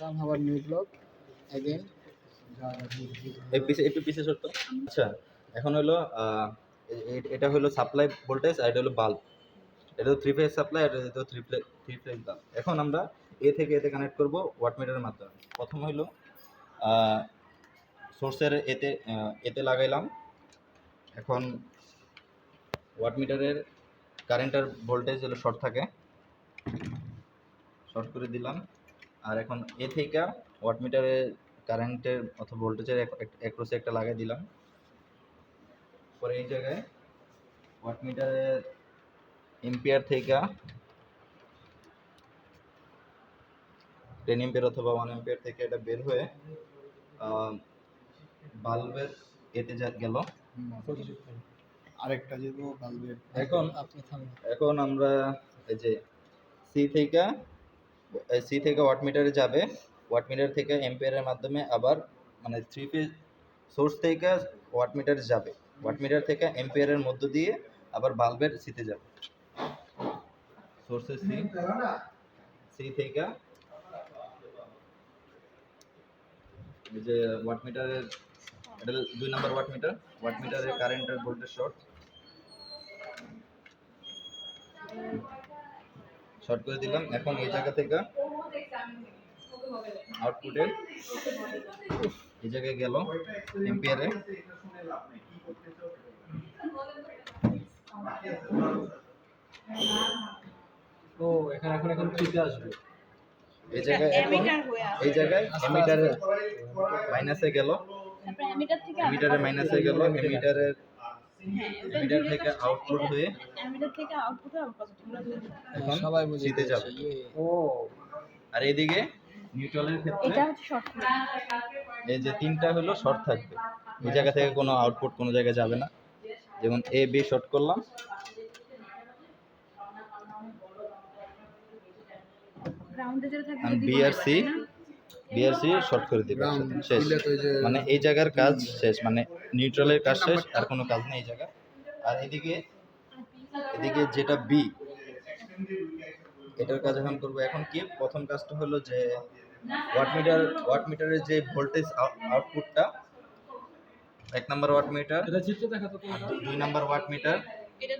From our new blog again. এই পিসে একটু পিসে সরতো আচ্ছা এখন হলো এটা হলো সাপ্লাই ভোল্টেজ আর এটা হলো বাল্ব এটা তো থ্রি ফেজ সাপ্লাই এটা তো three phase three phase bulb এখন আমরা এ থেকে এতে কানেক্ট করব ওয়াটমিটারের মাধ্যমে। প্রথম হলো সোর্সের এতে এতে লাগাইলাম। এখন ওয়াটমিটারের কারেন্টের ভোল্টেজ হলো শর্ট থাকে। শর্ট করে দিলাম। আর এখন এ থেকে ওয়াটমিটারের কারেন্টের অথবা ভোল্টেজের একরোসে একটা লাগিয়ে দিলাম। পরে এই জায়গায় ওয়াটমিটারের এম্পিয়ার থেকে টেন এম্পিয়ার অথবা ওয়ান এম্পিয়ার থেকে এটা বের হয়ে বাল্বের এতে যা গেল। আরেকটা যেহেতু বাল্বের এখন আপনি থামুন এখন আমরা এই যে সি থেকে সি থেকে ওয়াট মিটারে যাবে। ওয়াট মিটার থেকে এম্পিয়ারের মাধ্যমে আবার মানে থ্রি ফেজ সোর্স থেকে ওয়াটমিটারে যাবে। ওয়াট মিটার থেকে এম্পিয়ারের মধ্য দিয়ে আবার বাল্বের সিতে যাবে। সোর্সের সি সি থেকে যে ওয়াটমিটারের এটা হলো দুই নম্বর ওয়াটমিটার ওয়াটমিটারের কারেন্টের ভোল্টেজ শর্ট শর্ট করে দিলাম। এখন এই জায়গা থেকে আউটপুটে এই জায়গায় গেল এম্পিয়ারে ও এখানে এখন এখন কিতে আসবে। এই জায়গায় এই জায়গায় এমিটারে মাইনাসে গেল। তারপরে অ্যামিটার থেকে এমিটারে মাইনাসে গেল। এমিটারের এমিটার থেকে আউটপুট হয়ে অ্যামিটার থেকে আউটপুট পজিটিভ এখন সবাই বুঝে সিতে যাবে। ও। আর এইদিকে নিউট্রালের ক্ষেত্রে এটা হচ্ছে শর্ট এই যে তিনটা হলো শর্ট থাকবে। এই জায়গা থেকে কোনো আউটপুট কোনো জায়গায় যাবে না। যেমন এ বি শর্ট করলাম। গ্রাউন্ডে যেটা B R C B R C short করে দিবে শেষ। মানে এই জায়গার কাজ শেষ। মানে নিউট্রালের কাজ শেষ আর কোনো কাজ নেই এই জায়গা আর এদিকে এদিকে যেটা বি এটার কাজ এখন করব। এখন কি? প্রথম কাজটা হলো যে ওয়াট মিটার ওয়াটমিটার ওয়াটমিটারের যে ভোল্টেজ আউটপুটটা এক নাম্বার ওয়াটমিটার এটা চিত্র দেখা তো আর দুই নাম্বার ওয়াটমিটার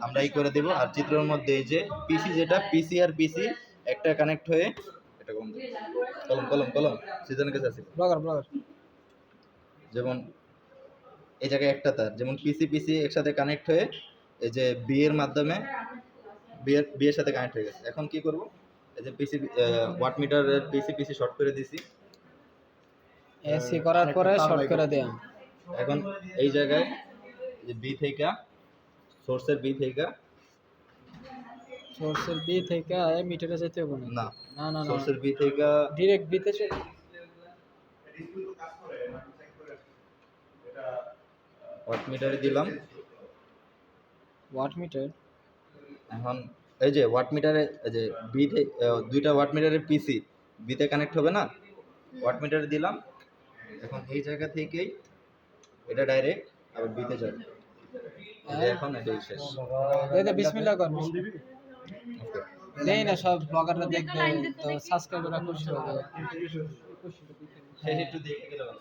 আমরা এই করে দেব। আর চিত্রের মধ্যে এই যে পিসি যেটা পিসি আর পিসি একটা কানেক্ট হয়ে এটা কলম কলম কলম কলম সিজনের কাছে আছে ব্লগার ব্লগার যেমন এই জায়গায় একটা তার। যেমন পিসি পিসি একসাথে কানেক্ট হয়ে এই যে বিয়ের মাধ্যমে বিয়ের বিয়ের সাথে কানেক্ট হয়ে গেছে। এখন কি করব? এই যে পিসি ওয়াট মিটারের পিসি পিসি শর্ট করে দিছি। এসি করার পরে শর্ট করে দেয়া এখন এই জায়গায় এই যে বি থেকে সোর্সের বি থেকে সোর্সের বি থেকে মিটারে যেতে হবে না না না সোর্সের বি থেকে ডিরেক্ট বিতে চলে ওয়াট মিটারে দিলাম। Watt meter? এখন এই যে ওয়াট মিটারে এই যে বি দুইটা ওয়াট মিটারের পিসি বিতে কানেক্ট হবে না? ওয়াট মিটারে দিলাম। এখন এই জায়গা থেকেই এটা ডাইরেক্ট আবার বিতে যাবে। এখন এটাই শেষ। দে দে বিসমিল্লাহ কর দেই না সব ব্লগাররা দেখবে তো সাবস্ক্রাইবাররা খুশি হবে। শেষ একটু দেখে গেলে ভালো।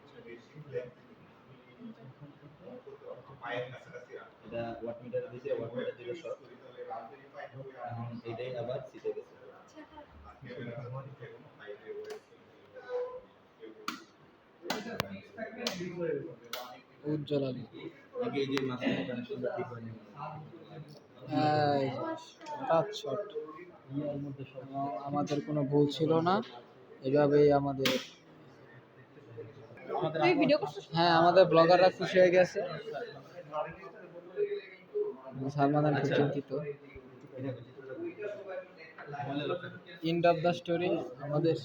এটা ওয়াট মিটার দিছে ওয়াট মিটার দিলে শর্ট এখন এটাই আবার সিতে গেছে। উজ্জ্বল আলী। এই যে ঠিক হয়নি। শট আমাদের কোনো ভুল ছিল না। এভাবেই আমাদের তুই ভিডিও করছিস হ্যাঁ আমাদের ব্লগাররা খুশি হয়ে গেছে। সালমান খুব চিন্তিত। এন্ড অফ দ্য স্টোরি আমাদের